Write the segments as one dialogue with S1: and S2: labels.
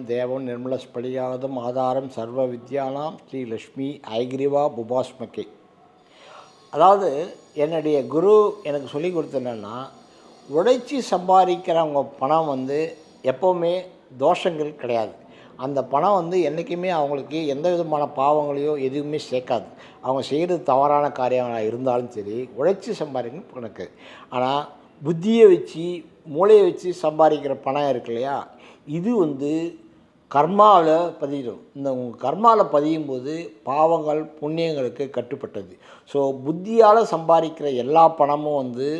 S1: நாராயணம் தேவம் நிர்மலஸ்படியானதம் ஆதாரம் சர்வ வித்யானாம் ஸ்ரீ லக்ஷ்மி ஐகிரிவா புபாஸ்மகே. அதாவது என்னுடைய குரு எனக்கு சொல்லி கொடுத்தேன்னா உழைச்சி சம்பாதிக்கிறவங்க பணம் வந்து எப்போவுமே தோஷங்கள் கிடையாது. அந்த பணம் வந்து என்றைக்குமே அவங்களுக்கு எந்த விதமான பாவங்களையோ எதுவுமே சேர்க்காது. அவங்க செய்கிறது தவறான காரியங்களாக இருந்தாலும் சரி உழைச்சி சம்பாதிக்கணும் கணக்கு ஆனால் புத்தியை வச்சு மூளையை வச்சு சம்பாதிக்கிற பணம் இருக்கு இல்லையா? இது வந்து கர்மாவில் பதியும் இந்த உங்கள் கர்மாவில் பதியும் போது பாவங்கள் புண்ணியங்களுக்கு கட்டுப்பட்டது. ஸோ புத்தியால் சம்பாதிக்கிற எல்லா பணமும் வந்து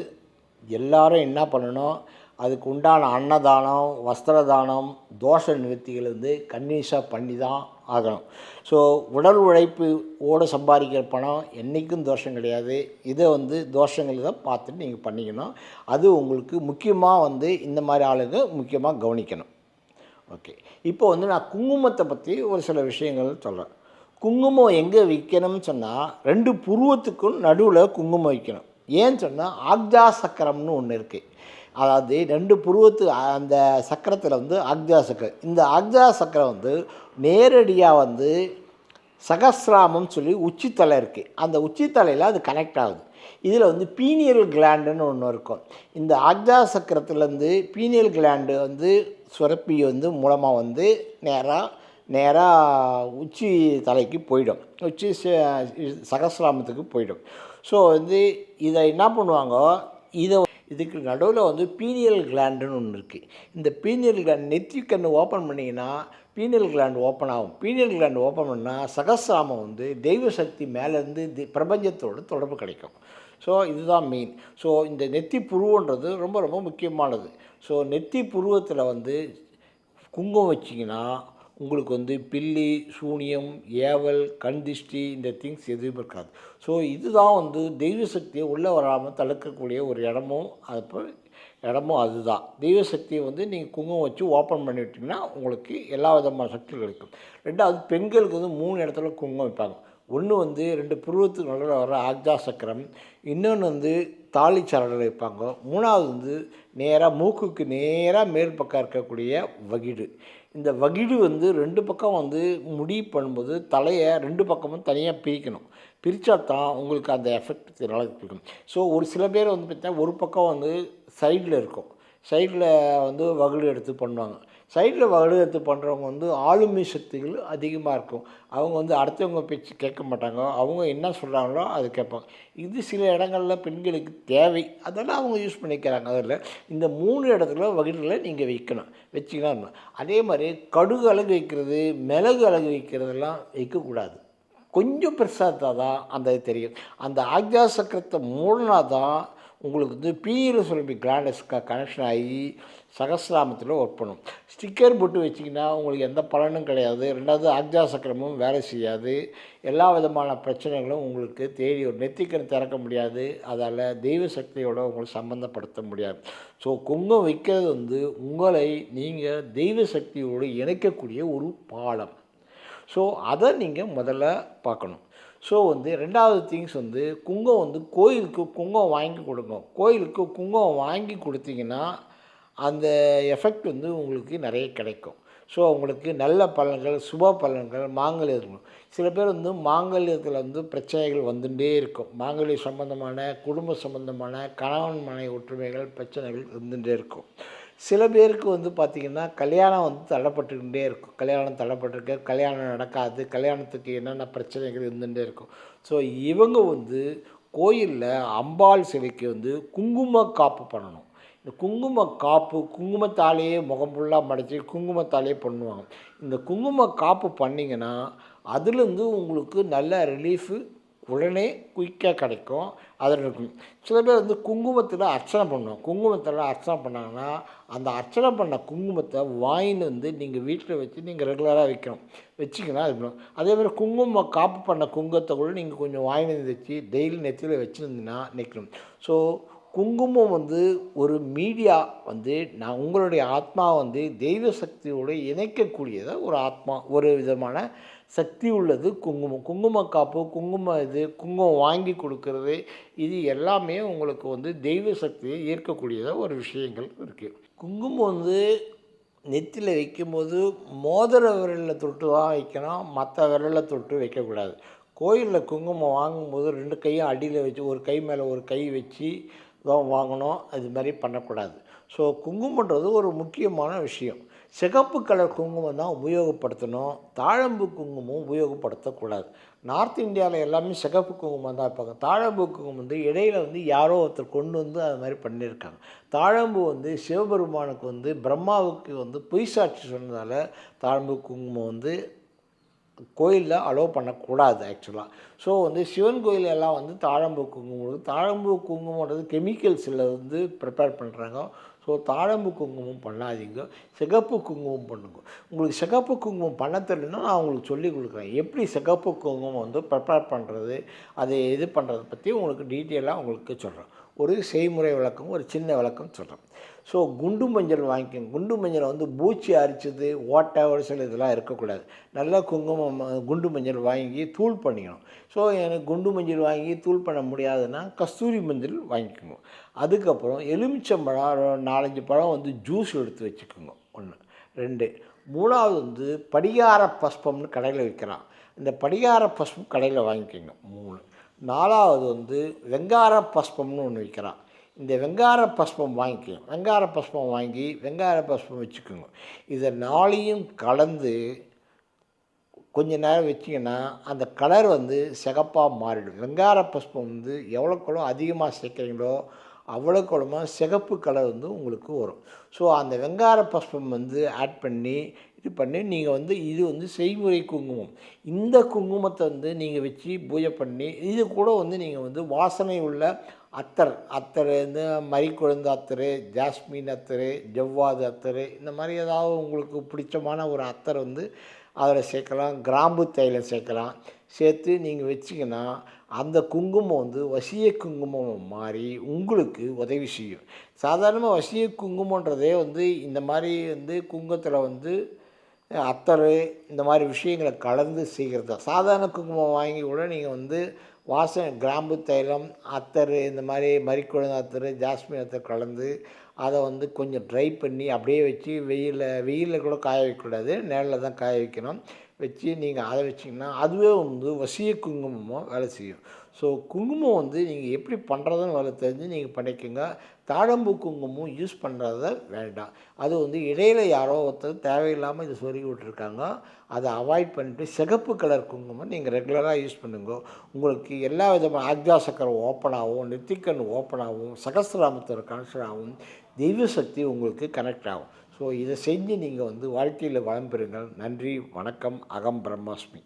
S1: எல்லாரும் என்ன பண்ணணும்? அதுக்கு உண்டான அன்னதானம் வஸ்திர தானம் தோஷ நிவர்த்திகள் வந்து கன்னிஷாக பண்ணி தான் ஆகணும். ஸோ உடல் உழைப்பு ஓட சம்பாதிக்கிற பணம் என்றைக்கும் தோஷம் கிடையாது. இதை வந்து தோஷங்களை தான் பார்த்துட்டு நீங்கள் பண்ணிக்கணும். அது உங்களுக்கு முக்கியமாக வந்து இந்த மாதிரி ஆளுங்க முக்கியமாக கவனிக்கணும். ஓகே. இப்போ வந்து நான் குங்குமத்தை பற்றி ஒரு சில விஷயங்கள் சொல்கிறேன் குங்குமம் எங்கே விற்கணும்னு சொன்னால் ரெண்டு புருவத்துக்கும் நடுவில் குங்குமம் வைக்கணும். ஏன்னு சொன்னால் ஆக்ஜா சக்கரம்னு ஒன்று இருக்குது அதாவது ரெண்டு புருவத்து அந்த சக்கரத்தில் வந்து ஆக்ஜா சக்கரம். இந்த ஆக்ஜா சக்கரம் வந்து நேரடியாக வந்து சகசிராமம் சொல்லி உச்சித்தலை இருக்குது அந்த உச்சித்தலையில் அது கனெக்ட் ஆகுது. இதில் வந்து பீனியல் கிளாண்டுன்னு ஒன்று இருக்கும். இந்த ஆக்ஜா சக்கரத்துலேருந்து பீனியல் கிளாண்டு வந்து சுரப்பி வந்து மூலமாக வந்து நேராக நேராக உச்சி தலைக்கு போயிடும். உச்சி ச- சகசிராமத்துக்கு போயிடும். ஸோ வந்து இதை என்ன பண்ணுவாங்க இதை இதுக்கு நடுவில் வந்து பீனியல் கிளாண்டுன்னு ஒன்று இருக்குது இந்த பீனியல் கிளாண்ட் நெத்தி கண்ணு ஓப்பன் பண்ணிங்கன்னா பீனியல் கிளாண்ட் ஓப்பன் ஆகும். பீனியல் கிளாண்ட் ஓப்பன் பண்ணால் சகசிராமம் வந்து தெய்வ சக்தி மேலேருந்து தி பிரபஞ்சத்தோட தொடர்பு கிடைக்கும். ஸோ இதுதான் மெயின் ஸோ இந்த நெத்தி புருவன்றது ரொம்ப ரொம்ப முக்கியமானது. ஸோ நெத்தி புருவத்தில் வந்து குங்குமம் வச்சிங்கன்னா உங்களுக்கு வந்து பில்லி சூனியம் ஏவல் கண் திஷ்டி இந்த திங்ஸ் எதுவும் இருக்காது. ஸோ இதுதான் வந்து தெய்வ சக்தியை உள்ளே வராமல் தடுக்கக்கூடிய ஒரு இடமும் அப்போ இடமும் அதுதான். தெய்வ சக்தியை வந்து நீங்கள் குங்குமம் வச்சு ஓப்பன் பண்ணி விட்டிங்கன்னா உங்களுக்கு எல்லா விதமான சக்தியும் கிடைக்கும். ரெண்டாவது பெண்களுக்கு வந்து மூணு இடத்துல குங்குமம் வைப்பாங்க. ஒன்று வந்து ரெண்டு புருவத்துக்கு நடுவில் வர ஆக்ஜா சக்கரம் இன்னொன்று வந்து தாலி சரடில் வைப்பாங்க மூணாவது வந்து நேராக மூக்குக்கு நேராக மேல் பக்கம் இருக்கக்கூடிய வகிடு. இந்த வகிடு வந்து ரெண்டு பக்கம் வந்து முடி பண்ணும்போது தலையை ரெண்டு பக்கமும் தனியாக பிரிக்கணும். பிரித்தா தான் உங்களுக்கு அந்த எஃபெக்ட் நல்லா இருக்கும் ஸோ ஒரு சில பேர் வந்து பார்த்தீங்கன்னா ஒரு பக்கம் வந்து சைடில் இருக்கும். சைடில் வந்து வகுடு எடுத்து பண்ணுவாங்க. சைடில் வகுடு எடுத்து பண்ணுறவங்க வந்து ஆளுமை சக்திகள் அதிகமாக இருக்கும். அவங்க வந்து அடுத்தவங்க பேச்சு கேட்க மாட்டாங்க. அவங்க என்ன சொல்கிறாங்களோ அது கேட்பாங்க. இது சில இடங்களில் பெண்களுக்கு தேவை. அதெல்லாம் அவங்க யூஸ் பண்ணிக்கிறாங்க. அதில் இந்த மூணு இடத்துல வகுடில் நீங்கள் வைக்கணும். வச்சிங்கன்னா அதே மாதிரி கடுகு அழகு வைக்கிறது மிளகு அழகு வைக்கிறதெல்லாம் வைக்கக்கூடாது. கொஞ்சம் பெருசாக இருந்தால் தான் அந்த இது தெரியும். அந்த ஆக்யா சக்கரத்தை மூடினா தான் உங்களுக்கு வந்து பீரியல் சுரப்பி கனெக்ஷன் ஆகி சகசிராமத்தில் ஒர்க் பண்ணும். ஸ்டிக்கர் போட்டு வச்சிங்கன்னா உங்களுக்கு எந்த பலனும் கிடையாது. ரெண்டாவது ஆக்ஜா சக்கரமும் வேலை செய்யாது. எல்லா விதமான பிரச்சனைகளும் உங்களுக்கு தேடி ஒரு நெத்திக்கண் திறக்க முடியாது. அதால் தெய்வ சக்தியோடு உங்களுக்கு சம்மந்தப்படுத்த முடியாது. ஸோ குங்கம் வைக்கிறது வந்து உங்களை நீங்கள் தெய்வ சக்தியோடு இணைக்கக்கூடிய ஒரு பாலம். ஸோ அதை நீங்கள் முதல்ல பார்க்கணும். ஸோ வந்து ரெண்டாவது திங்ஸ் வந்து குங்கம் வந்து கோயிலுக்கு குங்கம் வாங்கி கொடுங்க கோயிலுக்கு குங்கம் வாங்கி கொடுத்தீங்கன்னா அந்த எஃபெக்ட் வந்து உங்களுக்கு நிறைய கிடைக்கும். ஸோ உங்களுக்கு நல்ல பலன்கள் சுப பலன்கள் மாங்கல்யம் சில பேர் வந்து மாங்கல்யத்தில் வந்து பிரச்சனைகள் வந்துட்டே இருக்கும். மாங்கல்ய சம்பந்தமான குடும்ப சம்பந்தமான கணவன் மனை ஒற்றுமைகள் பிரச்சனைகள் இருந்துகிட்டே இருக்கும். சில பேருக்கு வந்து பார்த்திங்கன்னா கல்யாணம் வந்து தள்ளப்பட்டுக்கிட்டே இருக்கும். கல்யாணம் தள்ளப்பட்டிருக்கு கல்யாணம் நடக்காது கல்யாணத்துக்கு என்னென்ன பிரச்சனைகள் இருந்துகிட்டே இருக்கும். ஸோ இவங்க வந்து கோயிலில் அம்பாள் சிலைக்கு வந்து குங்கும காப்பு பண்ணணும். இந்த குங்கும காப்பு குங்குமத்தாலேயே முகம் ஃபுல்லாக மடித்து குங்குமத்தாலேயே பண்ணுவாங்க. இந்த குங்கும காப்பு பண்ணிங்கன்னா அதுலேருந்து உங்களுக்கு நல்ல ரிலீஃபு உடனே குயிக்காக கிடைக்கும். அதில் இருக்கும் சில பேர் வந்து குங்குமத்தில் அர்ச்சனை பண்ணுவோம் குங்குமத்தில் அர்ச்சனை பண்ணாங்கன்னா அந்த அர்ச்சனை பண்ண குங்குமத்தை வாங்கின்னு வந்து நீங்கள் வீட்டில் வச்சு நீங்கள் ரெகுலராக வைக்கணும். வச்சிங்கன்னா அது பண்ணும். அதே மாதிரி குங்குமம் காப்பு பண்ண குங்குமத்தை கூட நீங்கள் கொஞ்சம் வாயின் வச்சு டெய்லி நெத்தியில் வச்சுருந்தீங்கன்னா நிற்கணும் ஸோ குங்குமம் வந்து ஒரு மீடியா வந்து நான் உங்களுடைய ஆத்மா வந்து தெய்வ சக்தியோடு இணைக்கக்கூடியதை ஒரு ஆத்மா ஒரு விதமான சக்தி உள்ளது குங்குமம். குங்கும காப்பு குங்கும இது குங்குமம் வாங்கி கொடுக்கறது இது எல்லாமே உங்களுக்கு வந்து தெய்வ சக்தியை ஈர்க்கக்கூடியதாக ஒரு விஷயங்கள் இருக்குது குங்குமம் வந்து நெத்தியில் வைக்கும்போது மோதிர விரலில் தொட்டு தான் வைக்கணும் மற்ற விரலில் தொட்டு வைக்கக்கூடாது. கோயிலில் குங்குமம் வாங்கும்போது ரெண்டு கையும் அடியில் வச்சு ஒரு கை மேலே ஒரு கை வச்சு தான் வாங்கணும் அது மாதிரி பண்ணக்கூடாது. ஸோ குங்குமன்றது ஒரு முக்கியமான விஷயம். சிகப்பு கலர் குங்குமம் தான் உபயோகப்படுத்தணும் தாழம்பு குங்குமம் உபயோகப்படுத்தக்கூடாது. நார்த் இந்தியாவில் எல்லாமே சிகப்பு குங்குமம் தான் இருப்பாங்க தாழம்பு குங்குமம் வந்து இடையில் வந்து யாரோ ஒருத்தர் கொண்டு வந்து அது மாதிரி பண்ணியிருக்காங்க. தாழம்பு வந்து சிவபெருமானுக்கு வந்து பிரம்மாவுக்கு வந்து பொய் சாட்சி சொன்னதால் தாழம்பு குங்குமம் வந்து கோயிலில் அலோவ் பண்ணக்கூடாது ஆக்சுவலாக ஸோ வந்து சிவன் கோயில் எல்லாம் வந்து தாழம்பூ குங்குமம் தாழம்பூ குங்குமன்றது கெமிக்கல்ஸில் வந்து ப்ரிப்பேர் பண்ணுறாங்க ஸோ தாழம்பு குங்குமம் பண்ணாதீங்க. சிகப்பு குங்குமம் பண்ணுங்க. உங்களுக்கு சிகப்பு குங்குமம் பண்ண தெரியலன்னா நான் உங்களுக்கு சொல்லி கொடுக்குறேன். எப்படி சிகப்பு குங்குமம் வந்து ப்ரிப்பேர் பண்ணுறது அதை இது பண்ணுறதை பற்றி உங்களுக்கு டீட்டெயிலாக உங்களுக்கு சொல்கிறேன் ஒரு செய்முறை விளக்கம் ஒரு சின்ன விளக்கம் சொல்கிறேன் ஸோ குண்டு மஞ்சள் வாங்கிக்கோங்க. குண்டு மஞ்சள் வந்து பூச்சி அரிச்சது ஓட்டை சில இதெல்லாம் இருக்கக்கூடாது. நல்லா குங்குமம் குண்டு மஞ்சள் வாங்கி தூள் பண்ணிக்கணும். ஸோ எனக்கு குண்டு மஞ்சள் வாங்கி தூள் பண்ண முடியாதுன்னா கஸ்தூரி மஞ்சள் வாங்கிக்கோங்க. அதுக்கப்புறம் எலுமிச்சம்பழம் நாலஞ்சு பழம் வந்து ஜூஸ் எடுத்து வச்சுக்கோங்க. ஒன்று ரெண்டு. மூணாவது வந்து படிகார பஸ்பம்னு கடையில் விற்கிறான். இந்த படிகார பஸ்பம் கடையில் வாங்கிக்கோங்க. மூணு. நாலாவது வந்து வெங்கார பஸ்பம்னு ஒன்று விற்கிறான். இந்த வெங்கார பஸ்பம் வாங்கிக்கோங்க வெங்கார பஸ்பம் வாங்கி வெங்கார பஸ்பம் வச்சுக்கோங்க. இதை நாளையும் கலந்து கொஞ்ச நேரம் வச்சிங்கன்னா அந்த கலர் வந்து சிகப்பாக மாறிடும். வெங்கார புஷ்பம் வந்து எவ்வளோக்கெவ்வளோ அதிகமாக சேர்க்குறீங்களோ அவ்வளோக்கெவ்வளோ சிகப்பு கலர் வந்து உங்களுக்கு வரும். ஸோ அந்த வெங்கார பஸ்பம் வந்து ஆட் பண்ணி இது பண்ணி நீங்கள் வந்து இது வந்து செய்முறை குங்குமம். இந்த குங்குமத்தை வந்து நீங்கள் வச்சு பூஜை பண்ணி இது கூட வந்து நீங்கள் வந்து வாசனை உள்ள அத்தர் அத்தர் இந்த மறிக்குழந்து அத்தர் ஜாஸ்மின் அத்தர் ஜவ்வாது அத்தர் இந்த மாதிரி ஏதாவது உங்களுக்கு பிடிச்சமான ஒரு அத்தர் வந்து அதில் சேர்க்கலாம் கிராம்பு தைலம் சேர்க்கலாம். சேர்த்து நீங்கள் வச்சிங்கன்னா அந்த குங்குமம் வந்து வசிய குங்குமம் மாறி உங்களுக்கு உதவி செய்யும். சாதாரணமாக வசிய குங்குமன்றதே வந்து இந்த மாதிரி வந்து குங்குமத்தில் வந்து அத்தர் இந்த மாதிரி விஷயங்களை கலந்து செய்கிறது தான். சாதாரண குங்குமம் வாங்கி கூட நீங்கள் வந்து வாசம் கிராம்பு தைலம் அத்தர் இந்த மாதிரி மறிக்குழந்து அத்தர் ஜாஸ்மின் அத்தர் கலந்து அதை வந்து கொஞ்சம் ட்ரை பண்ணி அப்படியே வச்சு வெயிலில் வெயிலில் கூட காய வைக்கக்கூடாது நேரில் தான் காய வைக்கணும். வச்சு நீங்கள் அதை வச்சிங்கன்னா அதுவே வந்து வசிய குங்குமமாக வேலை செய்யும். ஸோ குங்குமம் வந்து நீங்கள் எப்படி பண்ணுறதுன்னு வேலை தெரிஞ்சு நீங்கள் பண்ணிக்கோங்க. தாழம்பூ குங்குமம் யூஸ் பண்ணுறத வேண்டாம். அது வந்து இடையில யாரோ ஒருத்தர் தேவையில்லாமல் இதை சொருகி விட்டுருக்காங்க. அதை அவாய்ட் பண்ணிட்டு சிகப்பு கலர் குங்குமம் நீங்கள் ரெகுலராக யூஸ் பண்ணுங்க. உங்களுக்கு எல்லா விதமான ஆக்ஜா சக்கரம் ஓப்பன் ஆகும் நெத்திக்கண் ஓப்பன் ஆகும் சகசிராமத்தோட கனெக்ஷன் ஆகும் தெய்வ சக்தி உங்களுக்கு கனெக்ட் ஆகும். ஸோ இதை செஞ்சு நீங்கள் வந்து வாழ்க்கையில் வளம் பெறுங்கள். நன்றி வணக்கம் அகம் பிரம்மாஸ்மி.